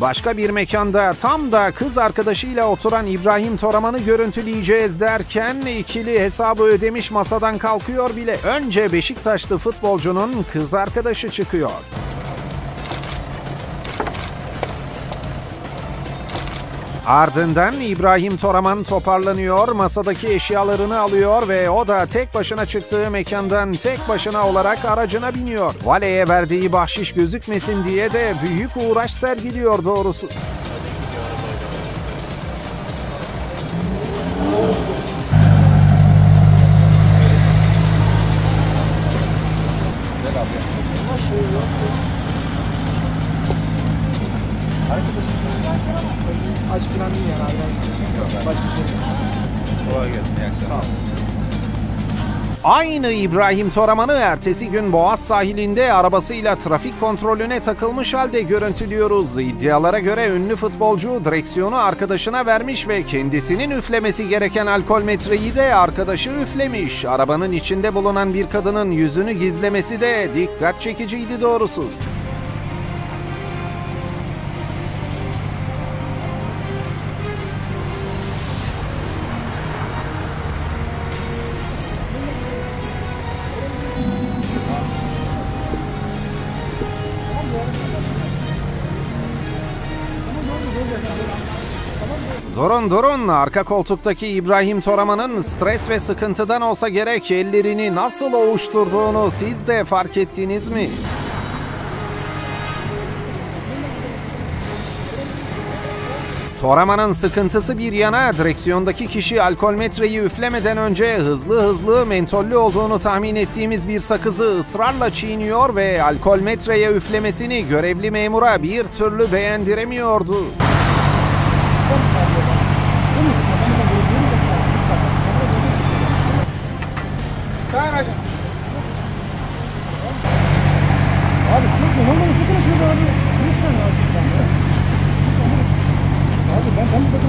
Başka bir mekanda tam da kız arkadaşıyla oturan İbrahim Toraman'ı görüntüleyeceğiz derken ikili hesabı ödemiş masadan kalkıyor bile. Önce Beşiktaşlı futbolcunun kız arkadaşı çıkıyor. Ardından İbrahim Toraman toparlanıyor, masadaki eşyalarını alıyor ve o da tek başına çıktığı mekandan tek başına olarak aracına biniyor. Valeye verdiği bahşiş gözükmesin diye de büyük uğraş sergiliyor doğrusu. Aç falan değil yani abi. Başka şey yok. Kolay gelsin. iyi akşamlar. Aynı İbrahim Toraman'ı ertesi gün Boğaz sahilinde arabasıyla trafik kontrolüne takılmış halde görüntülüyoruz. İddialara göre ünlü futbolcu direksiyonu arkadaşına vermiş ve kendisinin üflemesi gereken alkol metreyi de arkadaşı üflemiş. Arabanın içinde bulunan bir kadının yüzünü gizlemesi de dikkat çekiciydi doğrusu. Durun durun arka koltuktaki İbrahim Toraman'ın stres ve sıkıntıdan olsa gerek ellerini nasıl ovuşturduğunu siz de fark ettiniz mi? Toraman'ın sıkıntısı bir yana direksiyondaki kişi alkol metreyi üflemeden önce hızlı hızlı mentollü olduğunu tahmin ettiğimiz bir sakızı ısrarla çiğniyor ve alkol metreye üflemesini görevli memura bir türlü beğendiremiyordu. Dayan aşağı. Abi kızma. Normal kızma şunu abi. Lütfen abi. Abi ben ben burada